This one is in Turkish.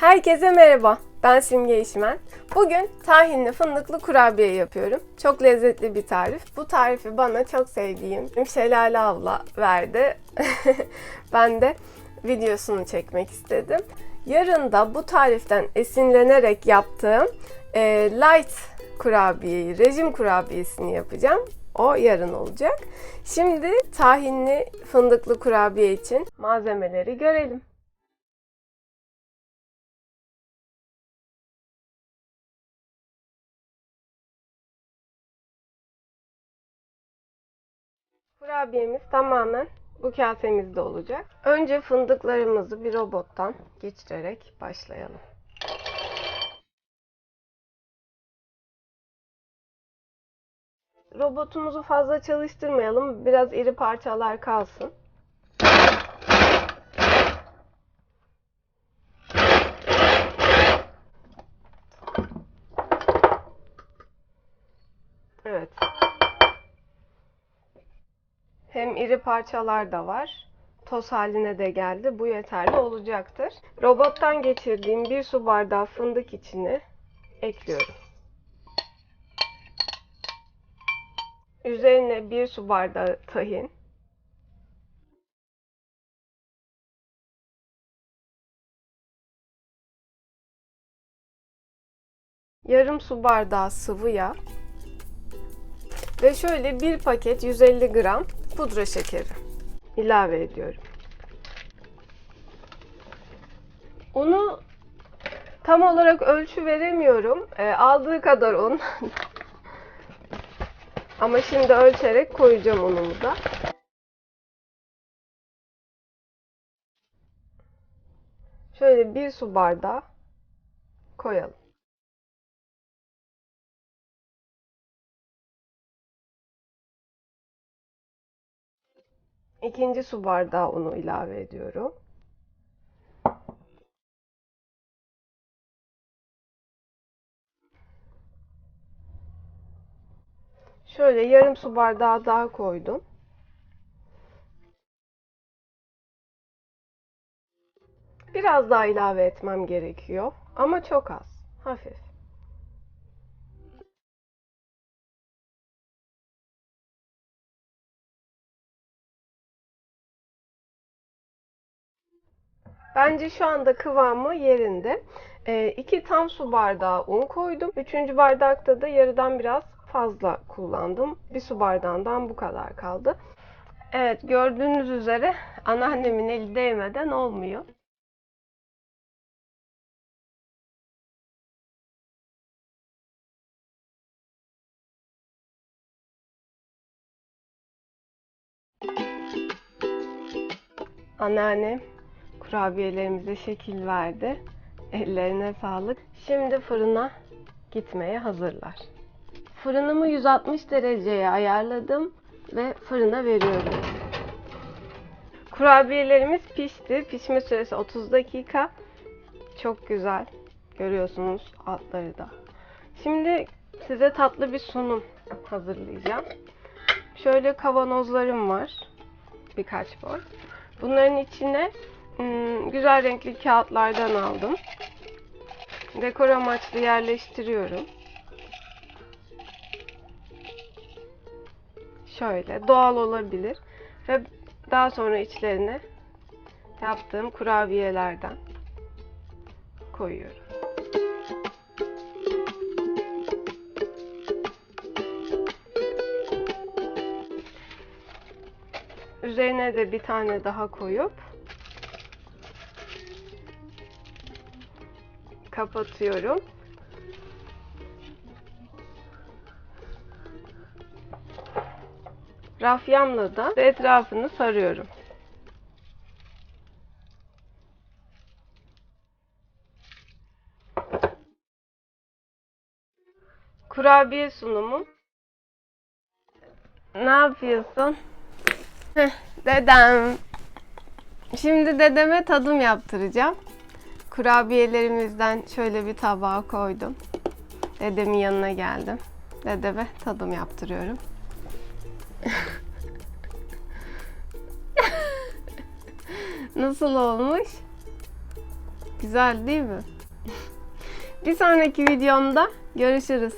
Herkese merhaba. Ben Simge İşmen. Bugün tahinli fındıklı kurabiye yapıyorum. Çok lezzetli bir tarif. Bu tarifi bana çok sevdiğim Şelale abla verdi. ben de videosunu çekmek istedim. Yarın da bu tariften esinlenerek yaptığım e, light kurabiyeyi, rejim kurabiyesini yapacağım. O yarın olacak. Şimdi tahinli fındıklı kurabiye için malzemeleri görelim. Kurabiyemiz tamamen bu kasemizde olacak. Önce fındıklarımızı bir robottan geçirerek başlayalım. Robotumuzu fazla çalıştırmayalım. Biraz iri parçalar kalsın. Evet. Hem iri parçalar da var. Toz haline de geldi. Bu yeterli olacaktır. Robottan geçirdiğim bir su bardağı fındık içine ekliyorum. Üzerine bir su bardağı tahin. Yarım su bardağı sıvı yağ. Ve şöyle bir paket 150 gram pudra şekeri ilave ediyorum. Unu tam olarak ölçü veremiyorum. E, aldığı kadar un. Ama şimdi ölçerek koyacağım unumu da. Şöyle bir su bardağı koyalım. İkinci su bardağı unu ilave ediyorum. Şöyle yarım su bardağı daha koydum. Biraz daha ilave etmem gerekiyor ama çok az, hafif. Bence şu anda kıvamı yerinde. 2 e, tam su bardağı un koydum. Üçüncü bardakta da yarıdan biraz fazla kullandım. Bir su bardağından bu kadar kaldı. Evet gördüğünüz üzere anneannemin eli değmeden olmuyor. Anneannem kurabiyelerimize şekil verdi. Ellerine sağlık. Şimdi fırına gitmeye hazırlar. Fırınımı 160 dereceye ayarladım ve fırına veriyorum. Kurabiyelerimiz pişti. Pişme süresi 30 dakika. Çok güzel. Görüyorsunuz altları da. Şimdi size tatlı bir sunum hazırlayacağım. Şöyle kavanozlarım var. Birkaç boy. Bunların içine güzel renkli kağıtlardan aldım. Dekor amaçlı yerleştiriyorum. Şöyle doğal olabilir ve daha sonra içlerine yaptığım kurabiyelerden koyuyorum. Üzerine de bir tane daha koyup kapatıyorum. Rafyamla da etrafını sarıyorum. Kurabiye sunumum. Ne yapıyorsun? Heh, dedem. Şimdi dedeme tadım yaptıracağım. Kurabiyelerimizden şöyle bir tabağa koydum. Dedemin yanına geldim. Dedeme tadım yaptırıyorum. Nasıl olmuş? Güzel değil mi? Bir sonraki videomda görüşürüz.